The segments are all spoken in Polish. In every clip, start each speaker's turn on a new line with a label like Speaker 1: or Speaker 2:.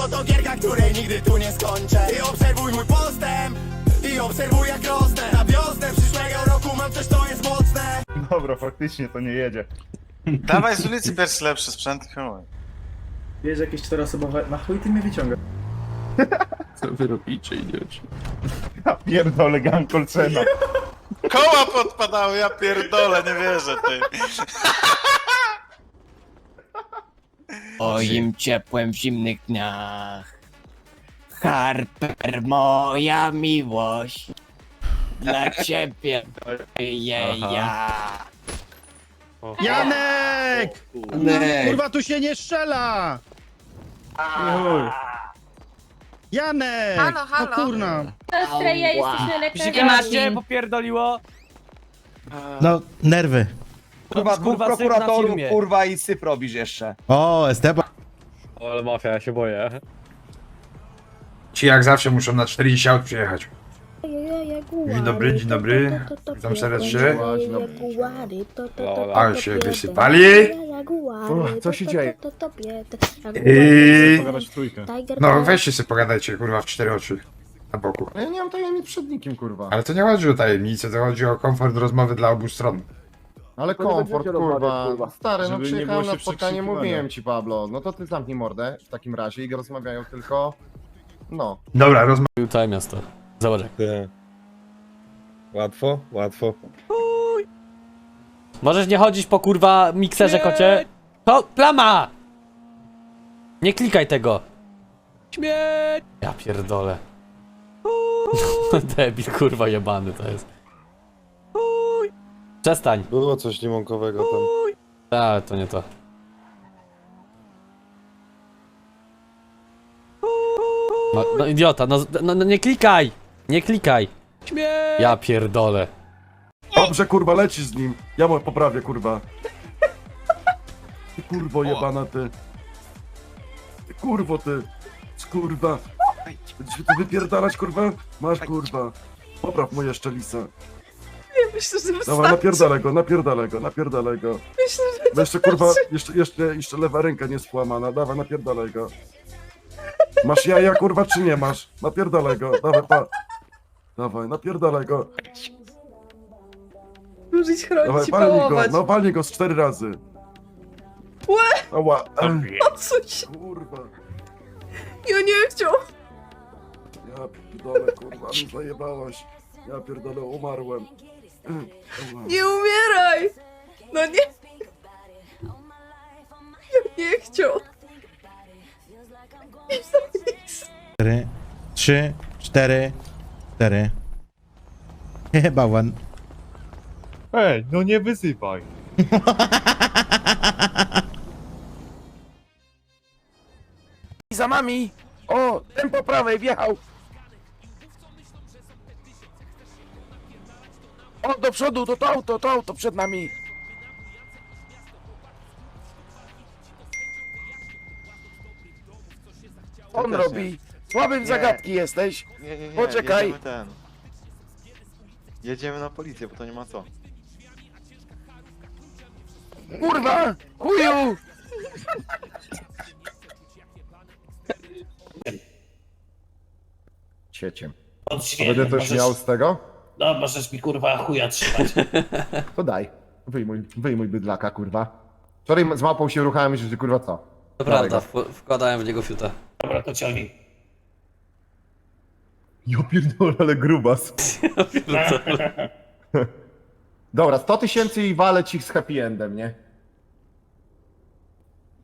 Speaker 1: kółko to gierka, której nigdy tu nie skończę Ty obserwuj mój postęp i obserwuj jak rosnę Na wiosnę przyszłego roku mam coś, to jest mocne
Speaker 2: Dobra, faktycznie to nie jedzie.
Speaker 3: Dawaj z ulicy pierwszy lepszy sprzęt, filmuj.
Speaker 4: Wiesz, jakieś czteroosobowe... Na chuj ty mnie wyciąga.
Speaker 5: Co wy robicie, idioci?
Speaker 2: Ja pierdolę gang.
Speaker 3: Koła podpadały, ja pierdolę, nie wierzę, ty.
Speaker 6: Moim ciepłem w zimnych dniach. Harper, moja miłość. Dla ciebie je ja.
Speaker 7: Janek! Kurwa, tu się nie strzela! Janek!
Speaker 8: Halo, halo.
Speaker 7: O kurna!
Speaker 8: Streja, jesteśmy lekarzami.
Speaker 6: Gimnaście
Speaker 9: popierdoliło.
Speaker 7: No, nerwy.
Speaker 9: Kurwa, dwóch prokuratorów, kurwa, i syp robisz jeszcze.
Speaker 7: O, Esteban.
Speaker 9: Ale mafia, ja się boję.
Speaker 5: Ci jak zawsze muszą na 40 aut przyjechać. Dzień dobry, dzień dobry. Witam serdecznie. Ale się wysypali.
Speaker 7: co się dzieje?
Speaker 5: I...
Speaker 7: Pogadać w trójkę.
Speaker 5: No weźcie sobie pogadajcie, kurwa, w cztery oczy. Na boku.
Speaker 7: Ja nie mam tajemnic przed nikim, kurwa.
Speaker 5: Ale to nie chodzi o tajemnicę, to chodzi o komfort rozmowy dla obu stron.
Speaker 7: Ale komfort, kurwa. Stary, no
Speaker 2: Żeby nie
Speaker 7: przyjechałem
Speaker 2: było
Speaker 7: na
Speaker 2: się
Speaker 7: spotkanie, mówiłem ci, Pablo. No to ty zamknij mordę w takim razie i rozmawiają tylko... No.
Speaker 5: Dobra, rozmawiamy.
Speaker 9: Całe miasto. Zobacz.
Speaker 10: Łatwo, łatwo.
Speaker 9: Możesz nie chodzić po kurwa mikserze, kocie. To plama! Nie klikaj tego. Śmierć! Ja pierdolę. Debil, kurwa jebany to jest. Przestań.
Speaker 10: Było coś limonkowego tam.
Speaker 9: A, to nie to. No, no idiota, no, no, no nie klikaj! Nie klikaj! Śmierć! Ja pierdolę.
Speaker 10: Dobrze, kurwa, lecisz z nim. Ja mu poprawię, kurwa. Ty kurwo jebana, ty. Ty kurwo, ty. Kurwa. Będziesz mi tu wypierdalać, kurwa? Masz, kurwa. Popraw mu jeszcze lisa.
Speaker 8: Myślę, że
Speaker 10: Dawaj, napierdalaj go, napierdalaj go, napierdalaj go.
Speaker 8: Myślę, że
Speaker 10: No jeszcze, kurwa, jeszcze, jeszcze, jeszcze lewa ręka nie spłamana. Dawaj, napierdalaj go. Masz jaja, kurwa, czy nie masz? Napierdalaj go, dawaj, pa. Dawaj, napierdalaj go.
Speaker 8: użyć chronić
Speaker 10: Dawaj,
Speaker 8: i
Speaker 10: palnij go,
Speaker 8: pałować.
Speaker 10: no palnij go z cztery razy.
Speaker 8: Łe!
Speaker 10: Ała,
Speaker 8: Odsuć.
Speaker 10: kurwa.
Speaker 8: Ja nie chciał.
Speaker 10: Ja pierdolę, kurwa, mi zajebałaś. Ja pierdolę, umarłem.
Speaker 8: Nie umieraj. No nie. Ja nie chciał.
Speaker 7: Cztery, trzy, cztery, cztery. Chyba one.
Speaker 2: Ej, no nie wysypaj.
Speaker 9: Za nami! O, ten po prawej wjechał! O, do przodu, to to auto, to auto przed nami! On robi! Słabym zagadki jesteś!
Speaker 3: Nie, nie, nie,
Speaker 9: Poczekaj.
Speaker 3: jedziemy ten. Jedziemy na policję, bo to nie ma co.
Speaker 9: Kurwa! Chuju!
Speaker 7: Cieciem. Będę coś miał z tego?
Speaker 9: No, możesz mi kurwa chuja trzymać.
Speaker 7: To daj. Wyjmuj, wyjmuj bydlaka, kurwa. Wczoraj z małpą się ruchałem i że kurwa co?
Speaker 9: To
Speaker 7: prawda,
Speaker 9: wkładałem w niego fiuta. Dobra, to ciągnij.
Speaker 7: Ja pierdolę, ale grubas. Dobra, 100 tysięcy i walę ci z happy endem, nie?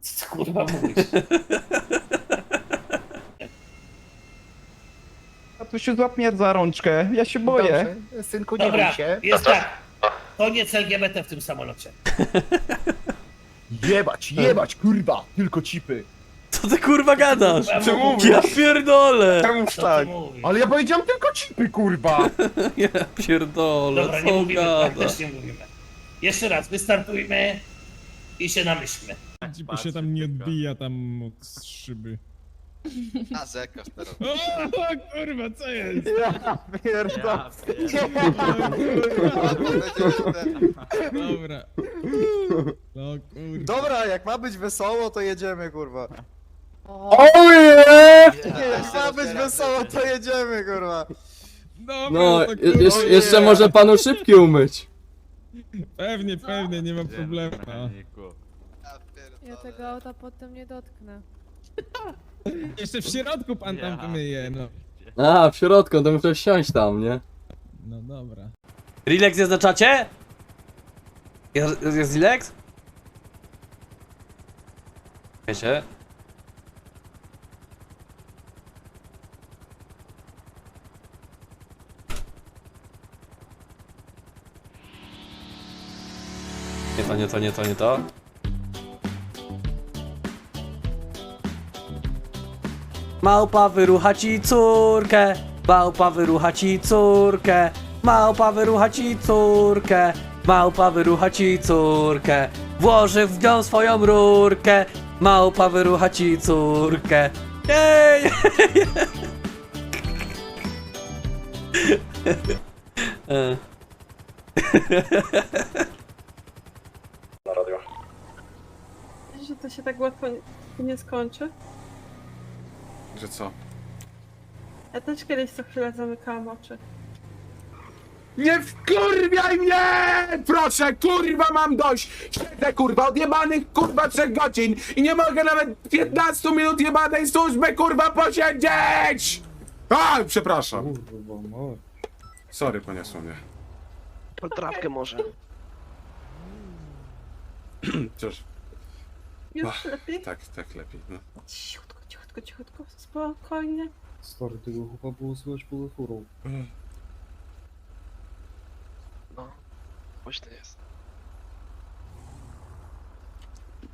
Speaker 9: Co kurwa mówisz?
Speaker 2: Się złap mnie za rączkę, ja się boję.
Speaker 7: Dobrze. Synku, nie bój się.
Speaker 9: jest tak. Koniec LGBT w tym samolocie.
Speaker 7: Jebać, jebać, kurwa! Tylko cipy.
Speaker 9: Co ty kurwa gadasz?
Speaker 10: Co mówisz?
Speaker 9: Ja pierdolę!
Speaker 10: Czemu tak?
Speaker 7: Ale ja powiedziałem tylko cipy, kurwa!
Speaker 9: Ja pierdolę,
Speaker 11: Dobra, nie mówimy, tak też nie mówimy. Jeszcze raz, wystartujmy i się namyślmy.
Speaker 2: Bo się tam nie odbija tam od szyby.
Speaker 3: A, zekasz teraz.
Speaker 2: O kurwa, co jest?
Speaker 7: Pierdolę.
Speaker 2: Dobra. No kurwa.
Speaker 10: Dobra, jak ma być wesoło, to jedziemy, kurwa.
Speaker 7: Ojej!
Speaker 3: ma być wesoło, to jedziemy, kurwa.
Speaker 2: Dobra,
Speaker 12: No,
Speaker 2: to
Speaker 12: je-
Speaker 2: kurwa,
Speaker 12: jeszcze, jeszcze
Speaker 2: nie.
Speaker 12: może panu szybki umyć.
Speaker 2: Pewnie, pewnie, nie ma problemu. No.
Speaker 8: Ja tego auta potem nie dotknę.
Speaker 2: Jeszcze w środku pan tam pomyje, no.
Speaker 12: A, w środku, to muszę wsiąść tam, nie?
Speaker 2: No dobra.
Speaker 9: Relax jest na czacie? Jest, jest Relax? Wiecie? Nie to, nie to, nie to, nie to. Małpa wyrucha ci córkę, małpa wyrucha ci córkę, małpa wyrucha ci córkę, małpa wyrucha ci córkę, włoży w nią swoją rurkę, małpa wyrucha ci córkę. Jej! E.
Speaker 8: Wiesz, że to się tak łatwo nie skończy?
Speaker 10: Że co?
Speaker 8: Ja też kiedyś co chwilę zamykałam oczy.
Speaker 1: Nie wkurwiaj mnie! Proszę, kurwa, mam dość! Siedzę, kurwa, od jebanych, kurwa, trzech godzin i nie mogę nawet 15 minut jebanej służby, kurwa, posiedzieć! A, przepraszam. Sorry, poniosło mnie.
Speaker 3: Potrawkę może.
Speaker 1: Cóż,
Speaker 8: Już lepiej?
Speaker 1: tak, tak lepiej, no.
Speaker 8: Cichutko, cichutko, spokojnie.
Speaker 12: Stary, tego chyba było słychać poza furą.
Speaker 3: No, głośno jest.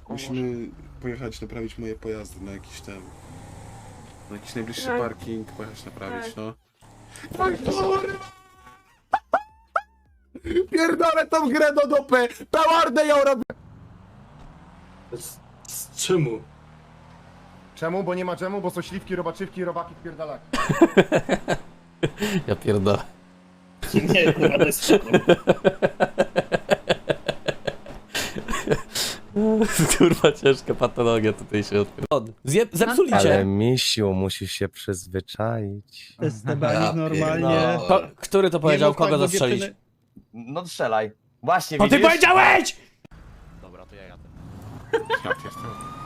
Speaker 1: Musimy pojechać naprawić moje pojazdy na jakiś tam... Na jakiś najbliższy
Speaker 8: Tak.
Speaker 1: parking, pojechać naprawić,
Speaker 8: Tak.
Speaker 1: no. Oj, kurwa! Pierdolę tą grę do dupy! Pełardę ją robię!
Speaker 10: Czemu?
Speaker 7: Czemu? Bo nie ma czemu, bo są śliwki, robaczywki, robaki, pierdalaki.
Speaker 9: Ja pierdolę.
Speaker 11: Nie, kurwa, to jest spoko.
Speaker 9: Kurwa ciężka patologia tutaj się. Zje, zepsuli cię.
Speaker 12: misiu, musisz się przyzwyczaić.
Speaker 2: Stebani normalnie.
Speaker 9: Który to powiedział, kogo zastrzelić?
Speaker 12: No strzelaj. Właśnie,
Speaker 9: To ty powiedziałeś!
Speaker 1: Ja pierdolę.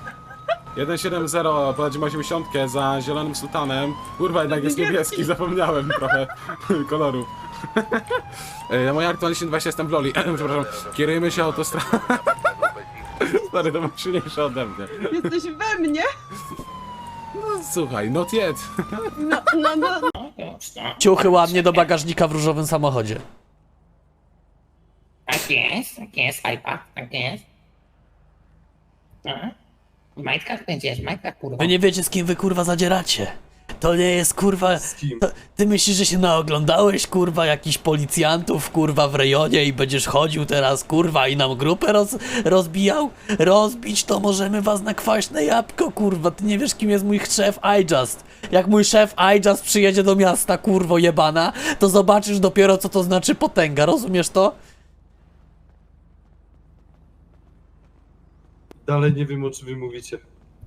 Speaker 1: 1-7-0, prowadzimy 80 za zielonym sultanem. Kurwa, jednak jest niebieski, zapomniałem trochę koloru. Na mojej aktualności właśnie jestem w Loli. Przepraszam, kierujemy się autostradą. Stary, to masz silniejsze ode mnie.
Speaker 8: Jesteś we mnie?
Speaker 1: No, słuchaj, not yet.
Speaker 8: No, no, no.
Speaker 9: Ciuchy ładnie do bagażnika w różowym samochodzie.
Speaker 11: Tak jest, tak jest, hypa, tak jest. No. W majtkach będziesz, w majtkach, kurwa.
Speaker 9: Wy nie wiecie z kim wy kurwa zadzieracie. To nie jest kurwa. To, ty myślisz, że się naoglądałeś kurwa jakichś policjantów kurwa w rejonie i będziesz chodził teraz kurwa i nam grupę roz, rozbijał? Rozbić to możemy was na kwaśne jabłko kurwa. Ty nie wiesz kim jest mój szef iJust. Jak mój szef iJust przyjedzie do miasta kurwo jebana, to zobaczysz dopiero co to znaczy potęga. Rozumiesz to?
Speaker 10: Dalej nie wiem o czym wy mówicie.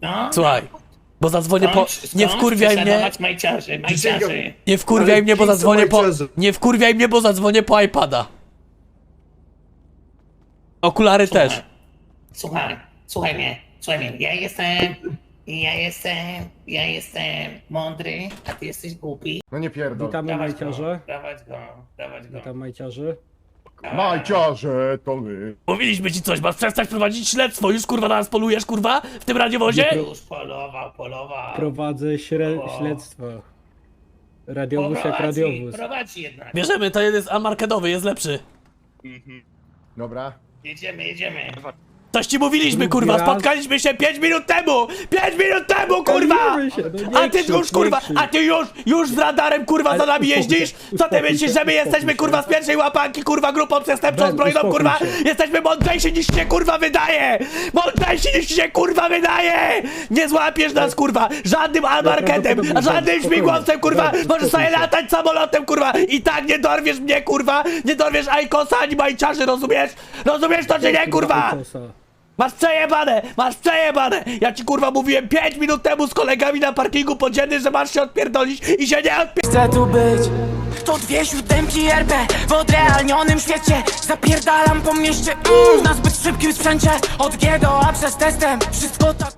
Speaker 11: No,
Speaker 9: Słuchaj. Bo zadzwonię po. Nie
Speaker 11: skąd
Speaker 9: wkurwiaj mnie.
Speaker 11: prześladować Majciarzy, majciarzy.
Speaker 9: Nie wkurwiaj
Speaker 10: Ale
Speaker 9: mnie, bo
Speaker 10: kim są
Speaker 9: zadzwonię po.
Speaker 10: majciarze?
Speaker 9: Nie wkurwiaj mnie, bo zadzwonię po iPada. Okulary też.
Speaker 11: Słuchaj, słuchaj mnie, słuchaj mnie. Ja jestem, ja jestem, ja jestem mądry, a ty jesteś głupi.
Speaker 7: No nie pierdol.
Speaker 11: Dawać go, dawać go, dawać go.
Speaker 12: majciarzy.
Speaker 7: Majciarze, to my.
Speaker 9: Mówiliśmy ci coś, masz przestać prowadzić śledztwo. Już kurwa na nas polujesz, kurwa? W tym radiowozie?
Speaker 11: Już polował, polował.
Speaker 12: Prowadzę
Speaker 11: O.
Speaker 12: śledztwo.
Speaker 11: Prowadzi, prowadzi jednak.
Speaker 9: Bierzemy, to jest amarkedowy, jest lepszy.
Speaker 7: Dobra.
Speaker 11: Jedziemy, jedziemy.
Speaker 9: Coś ci mówiliśmy, kurwa, spotkaliśmy się 5 minut temu! 5 minut temu, kurwa! A ty już, kurwa, a ty już, już z radarem, kurwa, za nami jeździsz? Co ty myślisz, że my jesteśmy, kurwa, z pierwszej łapanki, kurwa, grupą przestępczą zbrojną, kurwa? Jesteśmy mądrzejsi niż się, kurwa, wydaje! Mądrzejsi niż się, kurwa, wydaje! Nie złapiesz nas, kurwa, żadnym marketem, żadnym śmigłowcem, kurwa! Możesz sobie latać samolotem, kurwa! I tak nie dorwiesz mnie, kurwa! Nie dorwiesz Ajkosa ani Majciarzy, rozumiesz? Rozumiesz to, czy nie, kurwa? Masz przejebane, masz przejebane! Ja ci kurwa mówiłem 5 minut temu z kolegami na parkingu podziemnym, że masz się odpierdolić i się nie odpierdolić!
Speaker 6: Chcę tu być To dwie siódemki RP W odrealnionym świecie Zapierdalam po mieście mm, Na zbyt szybkim sprzęcie Od G do A przez testem Wszystko tak